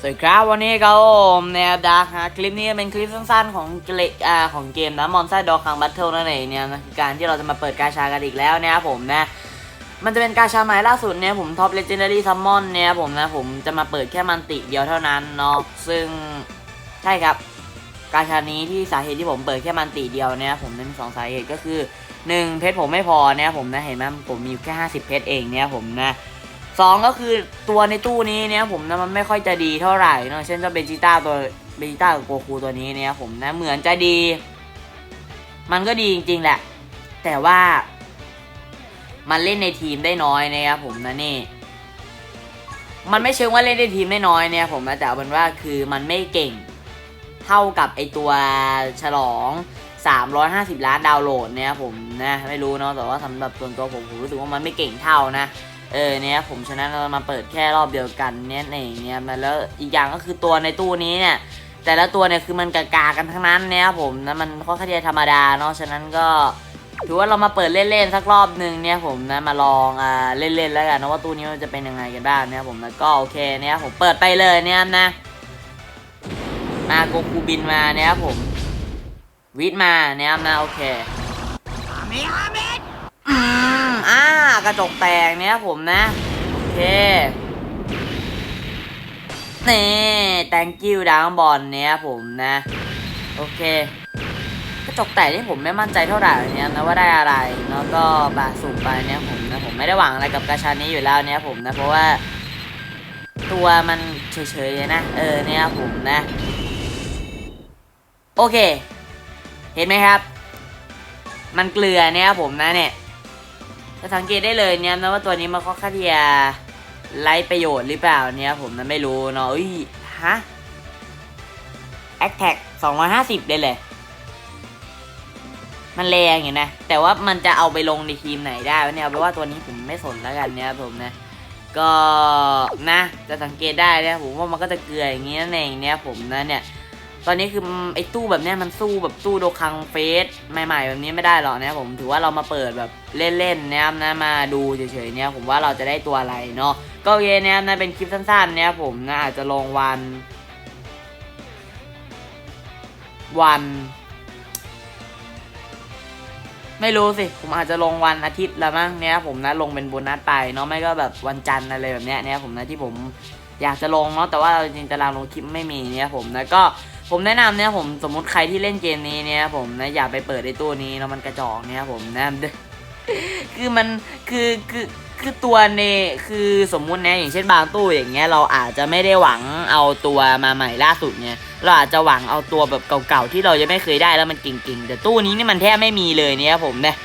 สวัสดีครับวันนี้ก็ผมเนี่ยดาร์คฮะคลิปนี้เป็นคลิปสั้นๆของเกลอ่าของเกมนะมอนไซดอคังบัตเทิลนั่นเองเนี่ยนะการที่เราจะมาเปิดกาชากันอีกแล้วเนี่ยผมนะมันจะเป็นกาชาใหม่ล่าสุดเนี่ยผมท็อปเลเจนดารี่ซัมมอนเนี่ยผมนะผมจะมาเปิดแค่มันติเดียวเท่านั้นเนาะซึ่งใช่ครับกาชานี้ที่สาเหตุที่ผมเปิดแค่มันติเดียวเนี่ยผมมีสองสาเหตุก็คือหนึ่งเพชรผมไม่พอเนี่ยผมนะเห็นไหมผมมีอยู่แค่50 เพชรเองเนี่ยผมนะ สองก็คือตัวในตู้นี้เนี่ยผมนะมันไม่ค่อยจะดีเท่าไหร่เนะเช่นเจ้าเบจิต้าตัวเบจิต้ากับโกคูตัวนี้เนี่ยผมนะเหมือนจะดี มันก็ดีจริงๆแหละ แต่ว่ามันเล่นในทีมได้น้อยนะครับผมนะนี่ มันไม่เชิงว่าเล่นในทีมได้น้อยเนี่ยผมนะแต่เอาเป็นว่าคือมันไม่เก่งเท่ากับไอตัวฉลอง 350 ล้านดาวน์โหลดเนี่ยผมนะไม่รู้เนาะแต่ว่าสำหรับส่วนตัวผมผมรู้สึกว่ามันไม่เก่งเท่านะ เออเนี่ยผมฉะนั้นเรามาเปิดแค่รอบเดียวกันเนี่ยเองเนี่ยมาแล้วอีกอย่างก็คือตัวในตู้นี้เนี่ยแต่ละตัวเนี่ยคือมันกากากันทั้งนั้นเนี่ยผมนะมันค่อนข้างที่จะธรรมดาเนาะฉะนั้นก็ถือว่าเรามาเปิดเล่นๆสักรอบหนึ่งเนี่ยผมนะมาลองอ่าเล่นๆแล้วกันนะว่าตู้นี้มันจะเป็นยังไงกันบ้างเนี่ยผมแล้วก็โอเคเนี่ยผมเปิดไปเลยเนี่ยนะมาโกคูบินมาเนี่ยผมวิทมาเนี่ยนะโอเคอืมอ่ากระจกแตกเนี่ยผมนะ โอเคนี่ thank you ดาวบอลเนี่ยผมนะ โอเค กระจกแตกนี่ผมไม่มั่นใจเท่าไหร่เนี่ยนะว่าได้อะไรแล้วก็บาสูงไปเนี่ยผมนะผมไม่ได้หวังอะไรกับกระชานี้อยู่แล้วเนี่ยผมนะเพราะว่า ตัวมันเฉยๆนะเออเนี่ยผมนะ โอเค เห็นไหมครับ มันเกลือเนี่ยผมนะเนี่ย จะสังเกตได้เลยเนี่ยนะว่าตัวนี้มันค่อนข้างจะไร้ประโยชน์หรือเปล่าเนี่ยผมนั้นไม่รู้เนาะอุ้ยฮะแอคแท็ก250เลยเลยมันแรงอยู่นะ แต่ว่ามันจะเอาไปลงในทีมไหนได้เนี่ยเอาไปนว่าตัวนี้ผมไม่สนแล้วกันเนี่ยผมนะ ก็นะ จะสังเกตได้เนี่ยผมว่ามันก็จะเกลืออย่างงี้นั่นเองเนี่ยผมนะเนี่ย ตอนนี้คือไอ้ตู้แบบเนี้ยมันสู้แบบตู้โดคังเฟสใหม่ๆ แบบนี้ไม่ได้หรอกนะผมถือว่าเรามาเปิดแบบเล่นๆนะครับนะมาดูเฉยๆเนี่ยผมว่าเราจะได้ตัวอะไรเนาะก็โอเคนะครับนะเป็นคลิปสั้นๆเนี่ยผมนะอาจจะลงวัน วัน ไม่รู้สิ ผมอาจจะลงวันอาทิตย์ละมั้งเนี่ยผมนะลงเป็นโบนัสไปเนาะไม่ก็แบบวันจันทร์อะไรแบบเนี้ยเนี่ยผมนะที่ผมอยากจะลงเนาะแต่ว่าจริงๆตารางลงคลิปไม่มีเนี่ยผมนะก็ ผมแนะนำเนี่ยผมสมมติใครที่เล่นเกมนี้เนี่ยผมนะอย่าไปเปิดไอ้ตัวนี้แล้วมันกระจอกเนี่ยผมนะคือมันคือคือคือตัวเนคือสมมุตินะอย่างเช่นบางตู้อย่างเงี้ยเราอาจจะไม่ได้หวังเอาตัวมาใหม่ล่าสุดเนี่ยเราอาจจะหวังเอาตัวแบบเก่าๆที่เรายังไม่เคยได้แล้วมันเก่งๆแต่ตู้นี้นี่มันแทบไม่มีเลยเนี่ยผมเนะ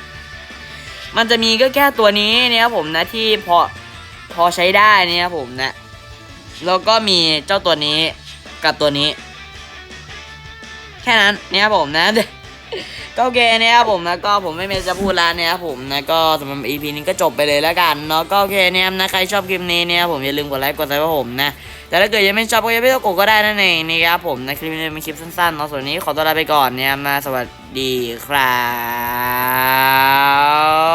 มันจะมีก็แค่ตัวนี้เนี่ยผมนะที่พอพอใช้ได้เนี่ยผมนะแล้วก็มีเจ้าตัวนี้กับตัวนี้ แค่นั้นเนี่ยผมนะก็โอเคเนี่ยครับผมนะก็ผมไม่มีจะพูดแล้วเนี่ยครับผมนะก็สำหรับ EP นี้ก็จบไปเลยแล้วกันเนาะก็โอเคเนี่ยนะใครชอบคลิปนี้เนี่ยผมอย่าลืมกดไลค์กดซับให้ผมนะแต่ถ้าเกิดยังไม่ชอบก็อย่าไปกดก็ได้นั่นเองนะครับผมนะคลิปนี้เป็นคลิปสั้นๆเนาะส่วนนี้ขอตัวลาไปก่อนเนี่ยนะสวัสดีครับ